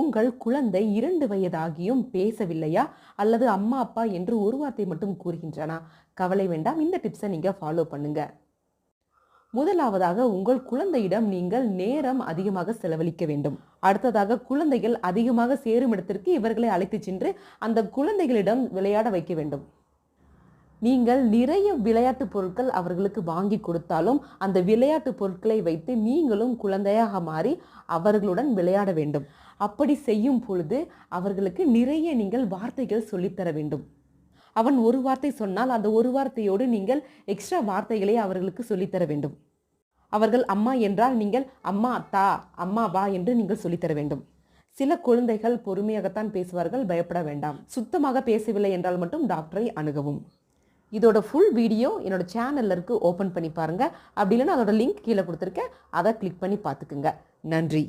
உங்கள் குழந்தை இரண்டு வயதாகியும் பேசவில்லையா? அல்லது அம்மா அப்பா என்று ஒரு வார்த்தை மட்டும் கூறுகின்றனா? கவலை வேண்டாம் இந்த டிப்ஸை நீங்கள் ஃபாலோ பண்ணுங்க. முதலாவதாக உங்கள் குழந்தையிடம் நீங்கள் நேரம் அதிகமாக செலவழிக்க வேண்டும். அடுத்ததாக குழந்தைகள் அதிகமாக சேரும் இடத்திற்கு இவர்களை அழைத்துச் சென்று அந்த குழந்தைகளிடம் விளையாட வைக்க வேண்டும். நீங்கள் நிறைய விளையாட்டு பொருட்கள் அவர்களுக்கு வாங்கி கொடுத்தாலும் அந்த விளையாட்டு பொருட்களை வைத்து நீங்களும் குழந்தையாக மாறி அவர்களுடன் விளையாட வேண்டும். அப்படி செய்யும் பொழுது அவர்களுக்கு நிறைய நீங்கள் வார்த்தைகள் சொல்லித்தர வேண்டும். அவன் ஒரு வார்த்தை சொன்னால் அந்த ஒரு வார்த்தையோடு நீங்கள் எக்ஸ்ட்ரா வார்த்தைகளை அவர்களுக்கு சொல்லித்தர வேண்டும். அவர்கள் அம்மா என்றால் நீங்கள் அம்மா தா அம்மா வா என்று நீங்கள் சொல்லித்தர வேண்டும். சில குழந்தைகள் பொறுமையாகத்தான் பேசுவார்கள் பயப்பட வேண்டாம். சுத்தமாக பேசவில்லை என்றால் மட்டும் டாக்டரை அணுகவும். இதோட ஃபுல் வீடியோ என்னோட சேனலில் இருக்குது ஓப்பன் பண்ணி பாருங்கள் அப்படி இல்லைன்னா அதோட லிங்க் கீழே கொடுத்துருக்கேன். அதை கிளிக் பண்ணி பார்த்துக்குங்க. நன்றி.